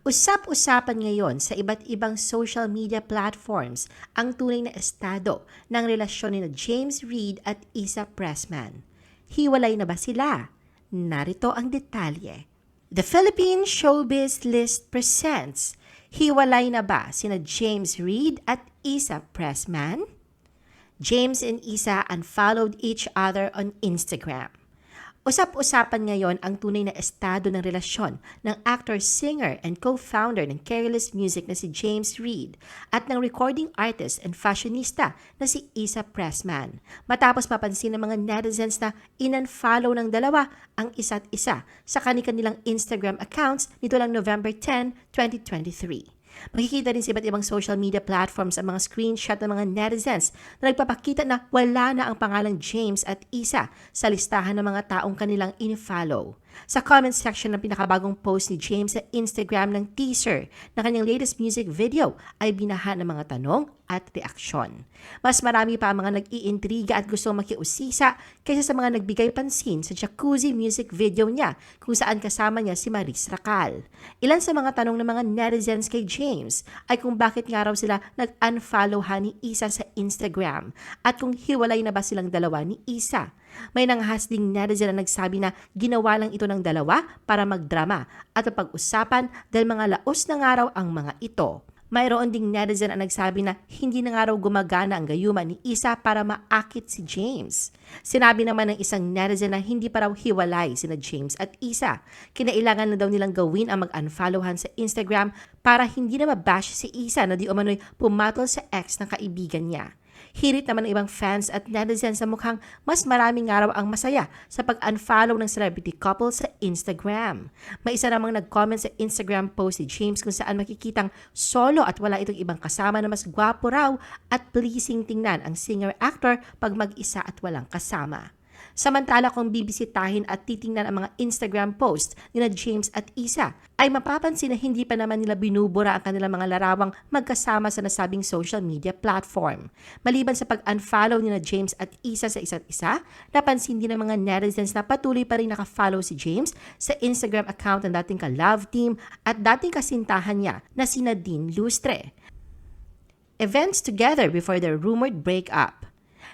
Usap-usapan ngayon sa iba't ibang social media platforms ang tunay na estado ng relasyon ni James Reid at Isa Pressman. Hiwalay na ba sila? Narito ang detalye. The Philippine Showbiz List presents Hiwalay na ba sina James Reid at Isa Pressman? James and Isa unfollowed each other on Instagram. Usap-usapan ngayon ang tunay na estado ng relasyon ng actor, singer, and co-founder ng Careless Music na si James Reid at ng recording artist and fashionista na si Isa Pressman. Matapos mapansin ng mga netizens na in-unfollow ng dalawa ang isa't isa sa kanilang Instagram accounts nito lang November 10, 2023. Makikita rin sa iba't ibang social media platforms ang mga screenshot ng mga netizens na nagpapakita na wala na ang pangalang James at Isa sa listahan ng mga taong kanilang in-follow. Sa comment section ng pinakabagong post ni James sa Instagram ng teaser ng kanyang latest music video ay binaha ng mga tanong at reaksyon. Mas marami pa ang mga nag-iintriga at gusto makiusisa kaysa sa mga nagbigay pansin sa jacuzzi music video niya kung saan kasama niya si Maris Racal. Ilan sa mga tanong ng mga netizens kay James ay kung bakit nga raw sila nag-unfollow ni Isa sa Instagram at kung hiwalay na ba silang dalawa ni Isa. May nanghas ding netizen na nagsabi na ginawa lang ito ng dalawa para magdrama at pag-usapan dahil mga laos ng araw ang mga ito. Mayroon ding netizen ang nagsabi na hindi na nga raw gumagana ang gayuma ni Isa para maakit si James. Sinabi naman ng isang netizen na hindi pa raw hiwalay sina James at Isa. Kinailangan na daw nilang gawin ang mag-unfollowhan sa Instagram para hindi na mabash si Isa na di umano'y pumatol sa ex ng kaibigan niya. Hirit naman ng ibang fans at netizens sa mukhang mas maraming araw ang masaya sa pag-unfollow ng celebrity couple sa Instagram. May isa namang nag-comment sa Instagram post ni James kung saan makikitang solo at wala itong ibang kasama na mas gwapo raw at pleasing tingnan ang singer-actor pag mag-isa at walang kasama. Samantala kung bibisitahin at titingnan ang mga Instagram post ni na James at Isa, ay mapapansin na hindi pa naman nila binubura ang kanilang mga larawang magkasama sa nasabing social media platform. Maliban sa pag-unfollow ni na James at Isa sa isa't isa, napansin din ng mga netizens na patuloy pa rin nakafollow si James sa Instagram account ng dating ka-love team at dating kasintahan niya na si Nadine Lustre. Events together before their rumored breakup.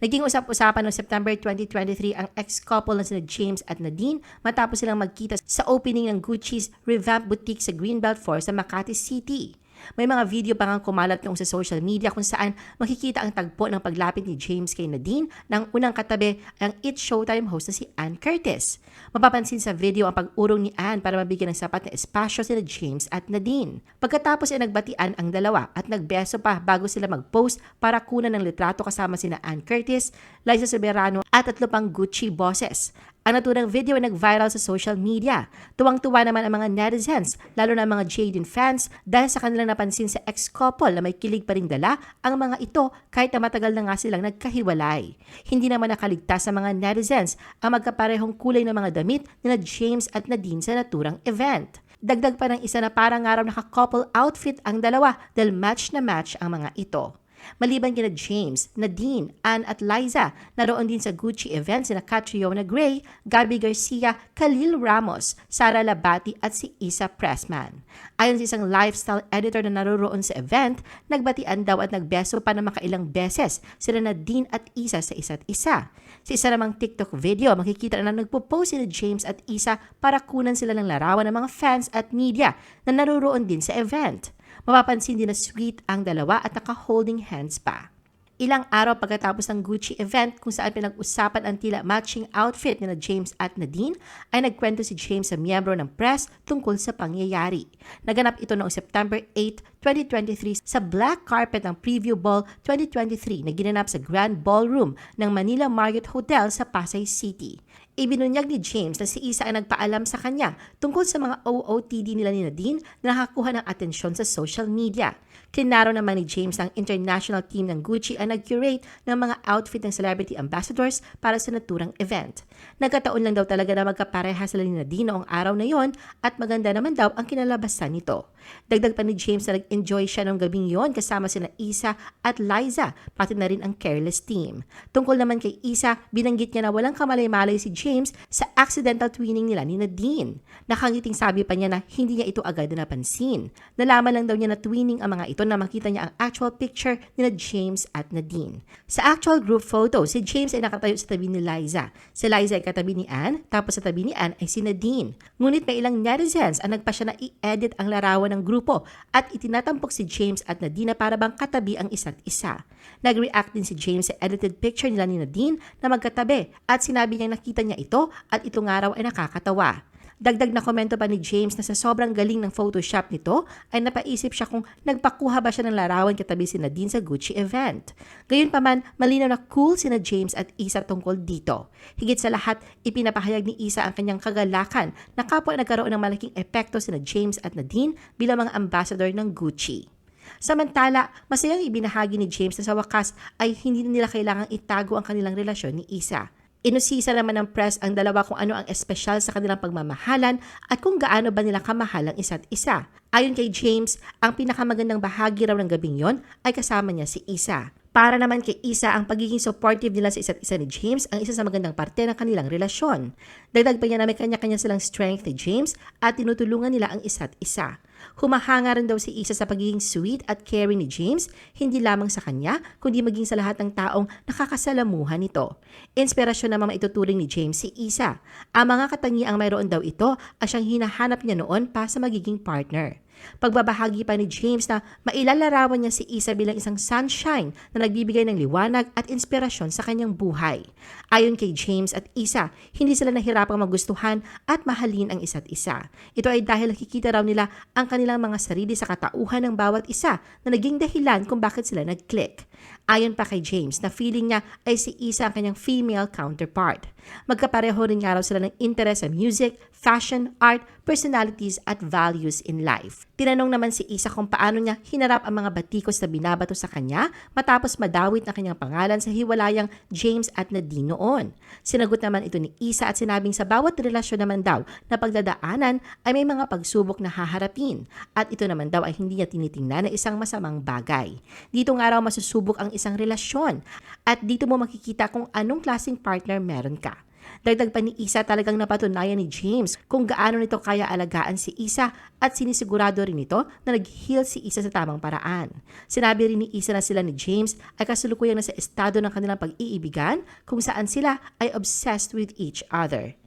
Naging usap-usapan noong September 2023 ang ex-couple na sina James at Nadine matapos silang magkita sa opening ng Gucci's Revamp Boutique sa Greenbelt 4 sa Makati City. May mga video pa nga kumalat noong sa social media kung saan makikita ang tagpo ng paglapit ni James kay Nadine nang unang katabi ang It's Showtime host na si Ann Curtis. Mapapansin sa video ang pag-urong ni Ann para mabigyan ng sapat na espasyo sila James at Nadine. Pagkatapos ay nagbatian ang dalawa at nagbeso pa bago sila mag-post para kunan ng litrato kasama sina Ann Curtis, Liza Soberano at tatlo pang Gucci bosses. Ang naturang video ay nag-viral sa social media. Tuwang-tuwa naman ang mga netizens, lalo na ang mga Jaden fans dahil sa kanilang napansin sa ex-couple na may kilig pa ring dala ang mga ito kahit na matagal na nga silang nagkahiwalay. Hindi naman nakaligtas sa mga netizens ang magkaparehong kulay ng mga damit ni na James at Nadine sa naturang event. Dagdag pa ng isa na parang araw naka-couple outfit ang dalawa dahil match na match ang mga ito. Maliban kina James, Nadine, Ann at Liza, naroon din sa Gucci event sina Catriona Gray, Gabby Garcia, Khalil Ramos, Sara Labati at si Isa Pressman. Ayon sa isang lifestyle editor na naroroon sa event, nagbatian daw at nagbeso pa ng makailang beses sila Nadine at Isa sa isa't isa. Sa isa namang TikTok video, makikita na nagpo-post sila James at Isa para kunan sila ng larawan ng mga fans at media na naroroon din sa event. Mapapansin din na sweet ang dalawa at naka-holding hands pa. Ilang araw pagkatapos ng Gucci event kung saan pinag-usapan ang tila matching outfit ni na James at Nadine, ay nagkwento si James sa miyembro ng press tungkol sa pangyayari. Naganap ito noong September 8, 2023 sa black carpet ng Preview Ball 2023 na ginanap sa Grand Ballroom ng Manila Marriott Hotel sa Pasay City. Ibinunyag ni James na si Isa ay nagpaalam sa kanya tungkol sa mga OOTD nila ni Nadine na nakakuha ng atensyon sa social media. Klinaro naman ni James ang international team ng Gucci ay nag-curate ng mga outfit ng celebrity ambassadors para sa naturang event. Nagkataon lang daw talaga na magkapareha sila ni Nadine noong araw na yon at maganda naman daw ang kinalabasan nito. Dagdag pa ni James na nag-enjoy siya ng gabing yon kasama sina Isa at Liza, pati na rin ang Careless team. Tungkol naman kay Isa, binanggit niya na walang kamalay-malay si James sa accidental twinning nila ni Nadine. Nakangiting sabi pa niya na hindi niya ito agad na napansin. Nalaman lang daw niya na twinning ang mga ito na makita niya ang actual picture ni na James at Nadine. Sa actual group photo, si James ay nakatayo sa tabi ni Liza. Si Liza ay katabi ni Anne, tapos sa tabi ni Anne ay si Nadine. Ngunit may ilang netizens ang nagpa siya na i-edit ang larawan ng grupo at itinatampok si James at Nadine na para bang katabi ang isa't isa. Nag-react din si James sa edited picture nila ni Nadine na magkatabi at sinabi niyang nakita niya ito at ito nga raw ay nakakatawa. Dagdag na komento pa ni James na sa sobrang galing ng Photoshop nito ay napaisip siya kung nagpakuha ba siya ng larawan katabi si Nadine sa Gucci event. Gayunpaman, malinaw na cool si na James at Isa tungkol dito. Higit sa lahat, ipinapahayag ni Isa ang kanyang kagalakan na kapwa nagkaroon ng malaking epekto si na James at Nadine bilang mga ambassador ng Gucci. Samantala, masayang ibinahagi ni James na sa wakas ay hindi na nila kailangang itago ang kanilang relasyon ni Isa. Inusisa naman ng press ang dalawa kung ano ang espesyal sa kanilang pagmamahalan at kung gaano ba nila kamahal ang isa't isa. Ayon kay James, ang pinakamagandang bahagi raw ng gabing yon ay kasama niya si Isa. Para naman kay Isa, ang pagiging supportive nila sa isa't isa ni James ang isa sa magandang parte ng kanilang relasyon. Dagdag pa niya na may kanya-kanya silang strength ni James at tinutulungan nila ang isa't isa. Humahanga rin daw si Isa sa pagiging sweet at caring ni James, hindi lamang sa kanya, kundi maging sa lahat ng taong nakakasalamuhan nito. Inspirasyon naman maituturing ni James si Isa. Ang mga katangiang mayroon daw ito ay siyang hinahanap niya noon pa sa magiging partner. Pagbabahagi pa ni James na mailalarawan niya si Isa bilang isang sunshine na nagbibigay ng liwanag at inspirasyon sa kanyang buhay. Ayon kay James at Isa, hindi sila nahirapang magustuhan at mahalin ang isa't isa. Ito ay dahil nakikita raw nila ang kanilang mga sarili sa katauhan ng bawat isa na naging dahilan kung bakit sila nag-click. Ayon pa kay James na feeling niya ay si Isa ang kanyang female counterpart. Magkapareho rin nga raw sila ng interest sa music, fashion, art, personalities at values in life. Tinanong naman si Isa kung paano niya hinarap ang mga batikos na binabato sa kanya matapos madawit ang kanyang pangalan sa hiwalayang James at Nadine noon. Sinagot naman ito ni Isa at sinabing sa bawat relasyon naman daw na pagdadaanan ay may mga pagsubok na haharapin at ito naman daw ay hindi niya tinitingnan na isang masamang bagay. Dito nga raw masusubok ang isang relasyon at dito mo makikita kung anong klaseng partner meron ka. Dagdag pa ni Isa talagang napatunayan ni James kung gaano nito kaya alagaan si Isa at sinisigurado rin nito na nag-heal si Isa sa tamang paraan. Sinabi rin ni Isa na sila ni James ay kasulukuyang nasa estado ng kanilang pag-iibigan kung saan sila ay obsessed with each other.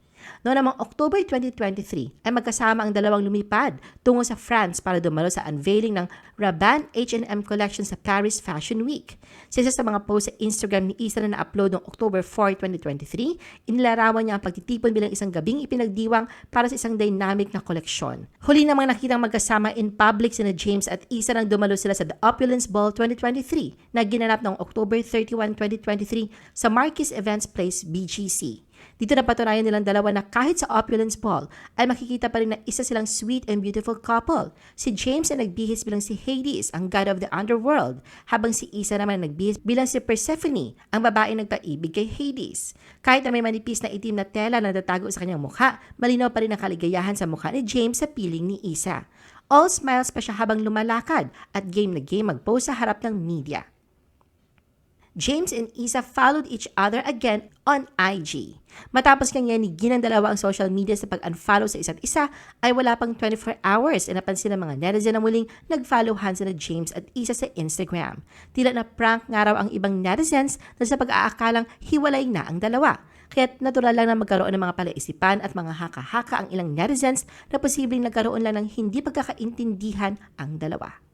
Noong namang October 2023 ay magkasama ang dalawang lumipad tungo sa France para dumalo sa unveiling ng Rabanne H&M collection sa Paris Fashion Week. Sa sa mga post sa Instagram ni Isa na na-upload noong October 4, 2023, inilarawan niya ang pagtitipon bilang isang gabing ipinagdiwang para sa isang dynamic na koleksyon. Huli namang nakitang magkasama in public sina James at Isa nang dumalo sila sa The Opulence Ball 2023 na ginanap noong October 31, 2023 sa Marquis Events Place, BGC. Dito napatunayan nilang dalawa na kahit sa opulence ball ay makikita pa rin na isa silang sweet and beautiful couple. Si James ay nagbihis bilang si Hades, ang god of the underworld, habang si Isa naman nagbihis bilang si Persephone, ang babae nagpaibig kay Hades. Kahit na may manipis na itim na tela na natatago sa kanyang mukha, malinaw pa rin ang kaligayahan sa mukha ni James sa piling ni Isa. All smiles pa siya habang lumalakad at game na game mag-pose sa harap ng media. James and Isa followed each other again on IG. Matapos kanya nigin ng dalawa ang social media sa pag-unfollow sa isa't isa, ay wala pang 24 hours na napansin ng mga netizen na muling nag-followhan sina James at Isa sa Instagram. Tila na prank nga raw ang ibang netizens na sa pag-aakalang hiwalay na ang dalawa. Kaya't natural lang na magkaroon ng mga palaisipan at mga haka-haka ang ilang netizens na posibleng nagkaroon lang ng hindi pagkakaintindihan ang dalawa.